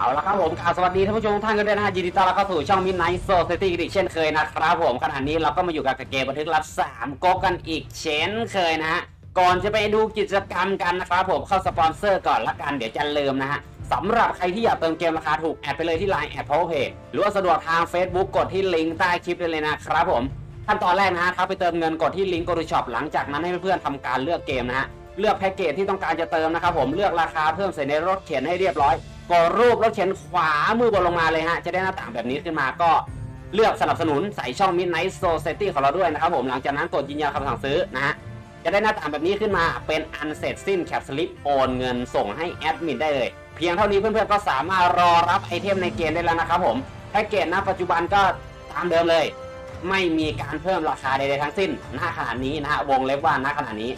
เอาละครับผมกราบสวัสดีท่านผู้ชมทุกท่านกันด้วยนะฮะยินดีต้อนรับเข้าสู่ช่อง Midnight Society อีกเช่นเคยนะครับผมขณะนี้เราก็มาอยู่กับเกมบันทึกลับ3ก๊กกันอีกเช่นเคยนะฮะก่อนจะไปดูกิจกรรมกันนะครับผมเข้าสปอนเซอร์ก่อนละกันเดี๋ยวจะลืมนะฮะสำหรับใครที่อยากเติมเกมราคาถูกแอดไปเลยที่ Line แอด Power Pay หรือว่าสะดวกทาง Facebook กดที่ลิงก์ใต้คลิปได้เลยนะครับผมขั้นตอนแรกนะฮะทักไปเติมเงินกดที่ลิงก์ Go to Shop หลังจากนั้นให้เพื่อนๆทำการเลือกเกมนะฮะเลือกแพ็กเกจที่ต้องการจะเติมนะครับผมเลือกราคาเพิ่มใส่ในรถเข็นให้เรียบร้อย กดรูปรถเข็นขวามือบนลงมาเลยฮะ จะได้หน้าต่างแบบนี้ขึ้นมาก็เลือกสนับสนุนใส่ช่อง Midnight Society ของเราด้วยนะครับผมหลังจากนั้นกดยืนยันคำสั่งซื้อนะฮะจะได้หน้าต่างแบบนี้ขึ้นมาเป็นอันเสร็จสิ้นแคปสลิปโอนเงินส่งให้แอดมินได้เลย เพียงเท่านี้เพื่อนๆก็สามารถรอรับไอเทมในเกมได้แล้วนะครับผมแพ็กเกจณปัจจุบันก็ตามเดิมเลย ไม่มีการเพิ่มราคาใดๆทั้งสิ้นณขณะนี้นะฮะวงเล็บว่าณขณะนี้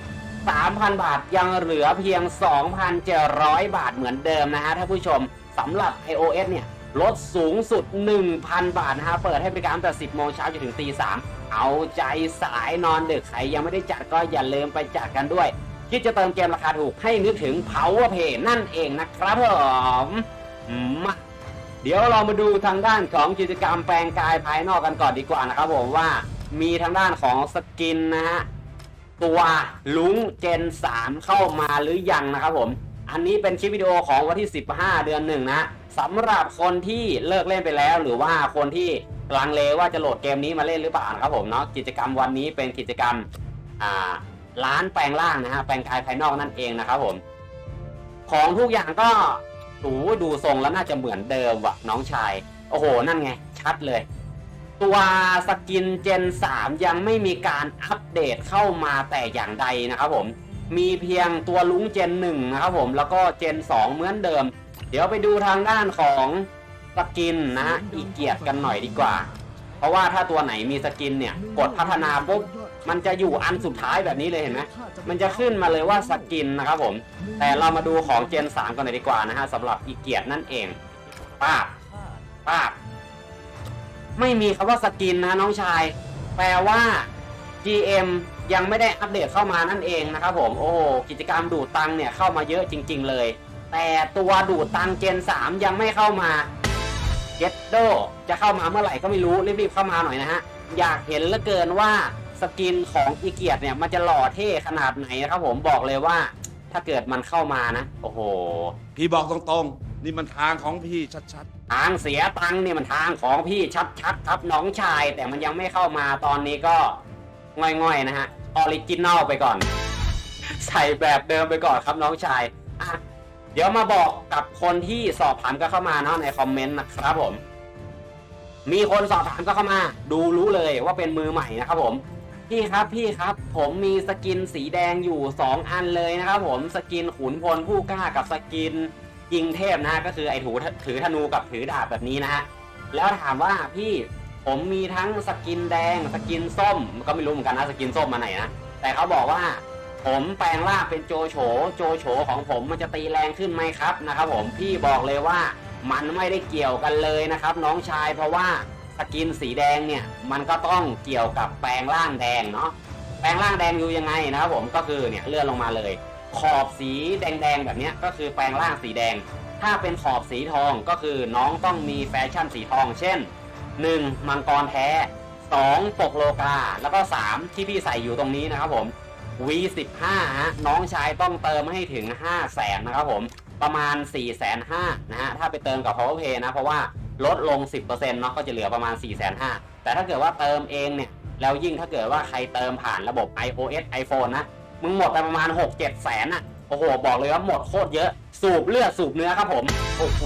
3,000 บาทยังเหลือเพียง 2,700 บาทเหมือนเดิมนะฮะท่านผู้ชมสำหรับ iOS เนี่ยลดสูงสุด 1,000 บาทนะฮะเปิดให้บริการตั้งแต่ 10 โมงเช้าจนถึงตี 3 เอาใจสายนอนดึกใครยังไม่ได้จัดก็อย่าลืมไปจัดกันด้วย คิดจะเติมเกมราคาถูกให้นึกถึง Power Pay นั่นเองนะครับผมมาเดี๋ยวเรามาดูทางด้านของกิจกรรมแปลงกายภายนอกกันก่อนดีกว่านะครับผมว่ามีทางด้านของสกินนะฮะ ตัวลุงเจน 3 เข้ามาหรือยังนะครับผม อันนี้เป็นคลิปวิดีโอของวันที่ 15 เดือนหนึ่งนะสำหรับคนที่เลิกเล่นไปแล้ว หรือว่าคนที่ลังเลว่าจะโหลดเกมนี้มาเล่นหรือเปล่านะครับผมเนาะกิจกรรมวันนี้เป็นกิจกรรมอ่าร้านแปลงร่างนะฮะแปลงกายภายนอกนั่นเองนะครับผม ของทุกอย่างก็ดูดูทรงแล้วน่าจะเหมือนเดิมว่ะน้องชาย โอ้โห นั่นไง ชัดเลย ตัวสกินเจน 3 ยังไม่มีการอัปเดตเข้ามาแต่อย่างใดนะครับผม มีเพียงตัวลุงเจน 1 นะครับผมแล้วก็เจน 2 เหมือนเดิม เดี๋ยวไปดูทางด้านของสกินนะฮะอีเกียรติกันหน่อยดีกว่า เพราะว่าถ้าตัวไหนมีสกินเนี่ย กดพัฒนาปุ๊บมันจะอยู่อันสุดท้ายแบบนี้เลยเห็นไหมมันจะขึ้นมาเลยว่าสกินนะครับผม แต่เรามาดูของเจน 3 กันหน่อยดีกว่านะฮะสำหรับอีเกียรตินั่นเองป้า ไม่มีคำว่าสกินนะน้องชาย แปลว่า GM ยังไม่ได้อัปเดตเข้ามานั่นเองนะครับผมโอ้โหกิจกรรมดูดตังเนี่ยเข้ามาเยอะจริง ๆ เลย แต่ตัวดูดตังเจน 3 ยังไม่เข้ามาเจ t โดจะเข้ามาเมื่อไหร่ก็ไม่รู้รีบๆเข้ามาหน่อยนะฮะอยากเห็นเหลือเกินว่าสกินของอีเกียร์เนี่ยมันจะหล่อเท่ขนาดไหนนะครับผมบอกเลยว่า ถ้าเกิดมันเข้ามานะ โอ้โห พี่บอกตรงๆ นี่มันทางของพี่ชัดๆ ทางเสียตังค์เนี่ยมันทางของพี่ชัดๆครับน้องชาย แต่มันยังไม่เข้ามาตอนนี้ก็ง่อยๆนะฮะออริจินอลไปก่อน ใส่แบบเดิมไปก่อนครับน้องชายอะเดี๋ยวมาบอกกับคนที่สอบถามก็เข้ามาเนาะในคอมเมนต์นะครับผม มีคนสอบถามก็เข้ามา ดูรู้เลยว่าเป็นมือใหม่นะครับผมพี่ครับพี่ครับผมมีสกินสีแดงอยู่ 2 อันเลยนะครับผมสกินขุนพลผู้กล้ากับสกิน ยิงเทพนะฮะก็คือไอ้ถูถือธนูกับถือดาบแบบนี้นะฮะแล้วถามว่าพี่ผมมีทั้งสกินแดงสกินส้มก็ไม่รู้เหมือนกันนะสกินส้มมาไหนนะแต่เขาบอกว่า ผมแปลงร่างเป็นโจโฉโจโฉของผมมันจะตีแรงขึ้นไหมครับนะครับผมพี่บอกเลยว่ามันไม่ได้เกี่ยวกันเลยนะครับ น้องชายเพราะว่าสกินสีแดงเนี่ยมันก็ต้องเกี่ยวกับแปลงร่างแดงเนาะแปลงร่างแดงอยู่ยังไงนะครับผมก็คือเนี่ยเลื่อนลงมาเลย ขอบสีแดงๆแบบนี้ก็คือแปลงร่างสีแดง ถ้าเป็นขอบสีทองก็คือน้องต้องมีแฟชั่นสีทอง เช่น 1. มังกรแท้ 2. ปกโลกา แล้วก็ 3 ที่พี่ใส่อยู่ตรงนี้นะครับผม V15 ฮะน้องชายต้องเติมให้ถึง 5 0 0แสนนะครับผม ประมาณ 4 5 0 0 0นะฮะ ถ้าไปเติมกับ Power Pay นะ เพราะว่าลดลง 10%เนาะก็จะเหลือประมาณ 4 5 0 0 0แต่ถ้าเกิดว่าเติมเองเนี่ย แล้วยิ่งถ้าเกิดว่าใครเติมผ่านระบบ iOS iPhone นะ มึงหมดไปประมาณ 6 7แสนอะโอ้โห บอกเลยว่าหมดโคตรเยอะ สูบเลือดสูบเนื้อครับผม โอ้โห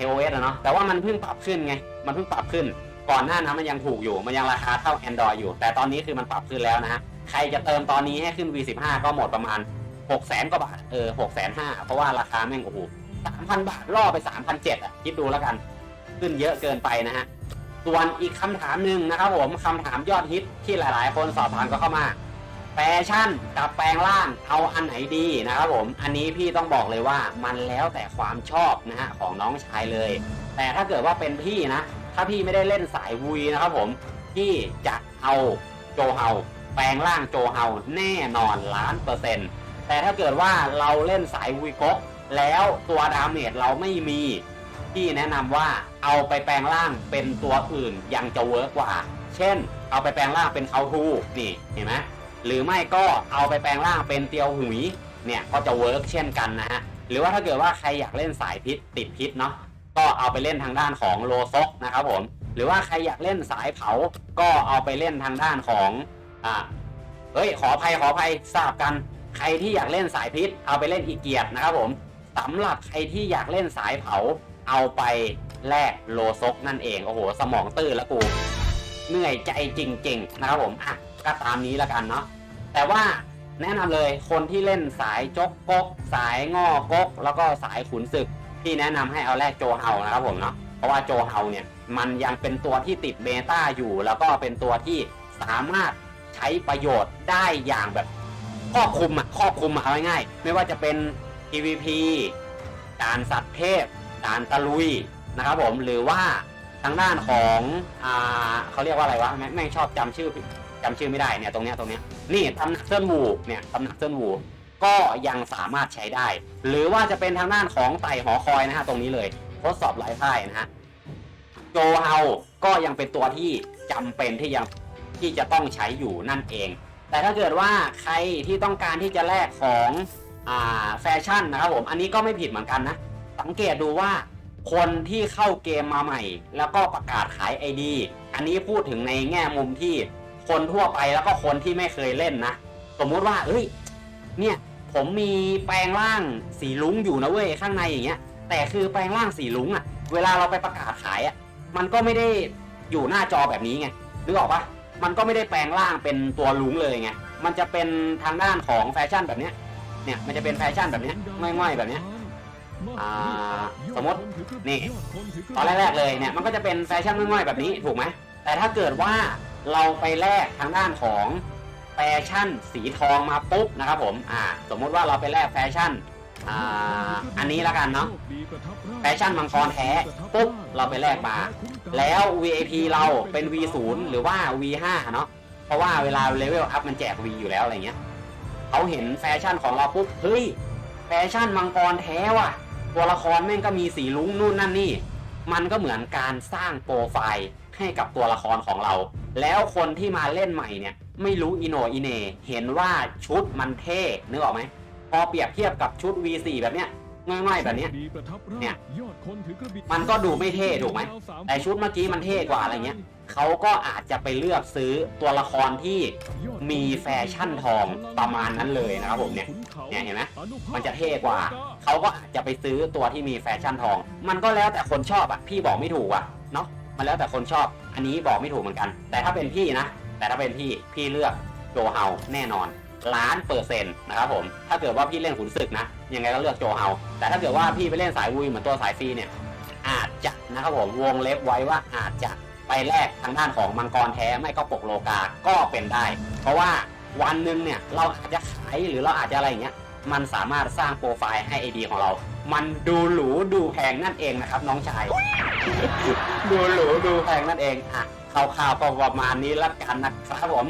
iOS อะเนาะ แต่ว่ามันเพิ่งปรับขึ้นไง มันเพิ่งปรับขึ้น ก่อนหน้านั้นมันยังถูกอยู่ มันยังราคาเท่า Android อยู่ แต่ตอนนี้คือมันปรับขึ้นแล้วนะฮะ ใครจะเติมตอนนี้ให้ขึ้น V15 ก็หมดประมาณ6แสนกว่าบาท เออ6แสนห้าเพราะว่าราคาแม่งโอ้โห3,000บาทล่อไป3,700อะ คิดดูแล้วกัน ขึ้นเยอะเกินไปนะฮะ ส่วนอีกคำถามหนึ่งนะครับผมคำถามยอดฮิตที่หลาย ๆ คนสอบถามก็เข้ามา แฟชั่นกับแปลงร่างเอาอันไหนดีนะครับผม อันนี้พี่ต้องบอกเลยว่ามันแล้วแต่ความชอบนะฮะของน้องชายเลย แต่ถ้าเกิดว่าเป็นพี่นะ ถ้าพี่ไม่ได้เล่นสายวุยนะครับผมพี่จะเอาโจเฮาแปลงร่างโจเฮาแน่นอนล้านเปอร์เซ็นต์แต่ถ้าเกิดว่าเราเล่นสายวุยก๊กแล้วตัวดาเมจเราไม่มี พี่แนะนำว่าเอาไปแปลงร่างเป็นตัวอื่นยังจะเวิร์กกว่า เช่น เอาไปแปลงร่างเป็นเขาทูนี่เห็นไหม หรือไม่ก็เอาไปแปลงร่างเป็นเตียวหุยเนี่ยก็จะเวิร์กเช่นกันนะฮะหรือว่าถ้าเกิดว่าใครอยากเล่นสายพิษติดพิษเนาะก็เอาไปเล่นทางด้านของโลซกนะครับผมหรือว่าใครอยากเล่นสายเผาก็เอาไปเล่นทางด้านของอ่าเฮ้ยขออภัยขออภัยทราบกัน ใครที่อยากเล่นสายพิษ เอาไปเล่นอีเกียรตินะครับผมสำหรับใครที่อยากเล่นสายเผา เอาไปแลกโลซกนั่นเองโอ้โหสมองตื้นแล้วกูเหนื่อยใจจริงๆนะครับผมอะก็ตามนี้แล้วกันเนาะ แต่ว่าแนะนำเลยคนที่เล่นสายจกกก สายงอกก แล้วก็สายขุนศึก พี่แนะนำให้เอาแรกโจเฮานะครับผมเนาะเพราะว่าโจเฮาเนี่ยมันยังเป็นตัวที่ติดเบต้าอยู่ แล้วก็เป็นตัวที่สามารถใช้ประโยชน์ได้อย่างแบบครอบคลุมอะครอบคลุมอะเอาง่ายๆไม่ว่าจะเป็น PVP การสัตว์เทพการตะลุยนะครับผมหรือว่าทางด้านของอ่าเขาเรียกว่าอะไรวะแม่งแม่งชอบจำชื่อ จำชื่อไม่ได้เนี่ยตรงเนี้ยตรงเนี้ยนี่ตำหนักเส้นวูเนี่ยตำหนักเส้นวูก็ยังสามารถใช้ได้ หรือว่าจะเป็นทางด้านของไต่หอคอยนะฮะตรงนี้เลยทดสอบไร้พ่นะฮะโจเฮาก็ยังเป็นตัวที่จำเป็นที่ยังที่จะต้องใช้อยู่นั่นเอง แต่ถ้าเกิดว่าใครที่ต้องการที่จะแลกของอ่าแฟชั่นนะครับผมอันนี้ก็ไม่ผิดเหมือนกันนะสังเกตดูว่าคนที่เข้าเกมมาใหม่ แล้วก็ประกาศขาย ID อันนี้พูดถึงในแง่มุมที่ คนทั่วไปแล้วก็คนที่ไม่เคยเล่นนะ สมมุติว่าเอ้ยเนี่ยผมมีแปลงร่างสีลุ้งอยู่นะเว้ยข้างในอย่างเงี้ย แต่คือแปลงร่างสีลุ้งอะเวลาเราไปประกาศขายอะมันก็ไม่ได้อยู่หน้าจอแบบนี้ไงนึกออกปะมันก็ไม่ได้แปลงร่างเป็นตัวลุ้งเลยไงมันจะเป็นทางด้านของแฟชั่นแบบเนี้ยเนี่ยมันจะเป็นแฟชั่นแบบเนี้ยง่อยๆแบบเนี้ยอ่าสมมตินี่ตอนแรกๆเลยเนี่ยมันก็จะเป็นแฟชั่นง่อยๆแบบนี้ถูกไหมแต่ถ้าเกิดว่า เราไปแลกทางด้านของแฟชั่นสีทองมาปุ๊บนะครับผมอ่าสมมุติว่าเราไปแลกแฟชั่นอ่าอันนี้ล้วกันเนาะแฟชั่นมังกรแท้ปุ๊บเราไปแลกมา แล้ว VIP เราเป็น V0 หรือว่า V5 เนาะเพราะว่าเวลาเลเวลอัพมันแจก V อยู่แล้วอะไรเงี้ยเขาเห็นแฟชั่นของเราปุ๊บเฮ้ยแฟชั่นมังกรแท้ว่ะตัวละครแม่งก็มีสีลุ้งนู่นนั่นนี่ มันก็เหมือนการสร้างโปรไฟล์ ให้กับตัวละครของเรา แล้วคนที่มาเล่นใหม่เนี่ยไม่รู้อิโนอิเนเห็นว่าชุดมันเท่นึกออกไหมพอเปรียบเทียบกับชุด V4 แบบเนี้ยง่ายๆแบบเนี้ยเนี่ยมันก็ดูไม่เท่ถูกไหมแต่ชุดเมื่อกี้มันเท่กว่าอะไรเงี้ยเขาก็อาจจะไปเลือกซื้อตัวละครที่มีแฟชั่นทองประมาณนั้นเลยนะครับผมเนี่ยเนี่ยเห็นไหมมันจะเท่กว่าเขาก็อาจจะไปซื้อตัวที่มีแฟชั่นทอง มันก็แล้วแต่คนชอบอะพี่บอกไม่ถูกอะเนาะ มันแล้วแต่คนชอบ อันนี้บอกไม่ถูกเหมือนกัน แต่ถ้าเป็นพี่นะ แต่ถ้าเป็นพี่ พี่เลือกโจเฮาแน่นอนล้านเปอร์เซ็นต์นะครับผม ถ้าเกิดว่าพี่เล่นขุนศึกนะ ยังไงก็เลือกโจเฮา แต่ถ้าเกิดว่าพี่ไปเล่นสายวุยเหมือนตัวสายฟรีเนี่ย อาจจะนะครับผม วงเล็บไว้ว่าอาจจะไปแลกทางด้านของมังกรแท้ไม่ก็ปกโลกา ก็เป็นได้ เพราะว่าวันหนึ่งเนี่ยเราอาจจะขายหรือเราอาจจะอะไรอย่างเงี้ย มันสามารถสร้างโปรไฟล์ให้ ID ของเรา มันดูหรูดูแพงนั่นเองนะครับ น้องชาย ดูหรูดูแพงนั่นเองอะคร่าวๆก็ประมาณนี้ละกันนะครับผม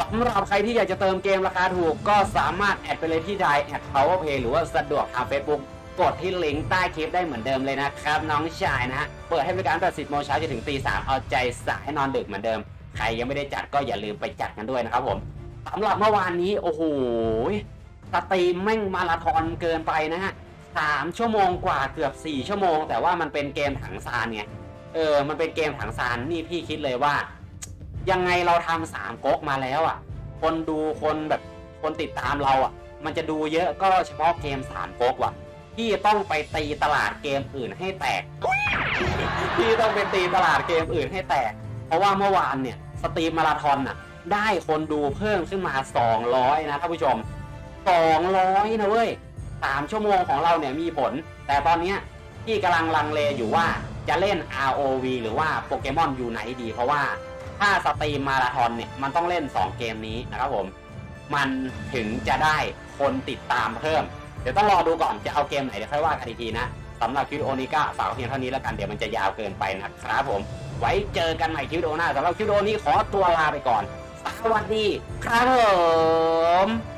สำหรับใครที่อยากจะเติมเกมราคาถูก ก็สามารถแอดไปเลยที่ไดแอด powerpay หรือว่าสะดวกทาง Facebook กดที่ลิงก์ใต้คลิปได้เหมือนเดิมเลยนะครับ น้องชายนะฮะเปิดให้บริการตั้งแต่10โมงเช้าจนถึงตีสามเอาใจสายให้นอนดึกเหมือนเดิม ใครยังไม่ได้จัดก็อย่าลืมไปจัดกันด้วยนะครับผมสำหรับเมื่อวานนี้โอ้โหสตรีมแม่งมาราธอนเกินไปนะฮะ สามชั่วโมงกว่าเกือบสี่ชั่วโมง แต่ว่ามันเป็นเกมถังซานไงเออ มันเป็นเกมถังซานนี่พี่คิดเลยว่า ยังไงเราทำสามก๊กมาแล้วอะ คนดูคนแบบคนติดตามเราอะ มันจะดูเยอะก็เฉพาะเกมสามก๊กว่ะพี่ต้องไปตีตลาดเกมอื่นให้แตกพี่ต้องไปตีตลาดเกมอื่นให้แตก เพราะว่าเมื่อวานเนี่ยสตรีมมาราธอนน่ะ ได้คนดูเพิ่มขึ้นมา 200 นะท่านผู้ชม 200 นะเว้ย 3ชั่วโมงของเราเนี่ยมีผล แต่ตอนเนี้ยพี่กำลังลังเลอยู่ว่าจะเล่น ROV หรือว่าโปเกมอนอยู่ไหนดี เพราะว่าถ้าสตรีมมาราธอนเนี่ยมันต้องเล่น 2 เกมนี้นะครับผม มันถึงจะได้คนติดตามเพิ่ม เดี๋ยวต้องรอดูก่อนจะเอาเกมไหนเดี๋ยวค่อยว่ากันอีกทีนะสำหรับคลิปวิดีโอนี้ก็ฝากเพียงเท่านี้แล้วกันเดี๋ยวมันจะยาวเกินไปนะครับผม ไว้เจอกันใหม่คลิปวิดีโอหน้าสำหรับคลิปวิดีโอนี้ขอตัวลาไปก่อนสวัสดีครับผม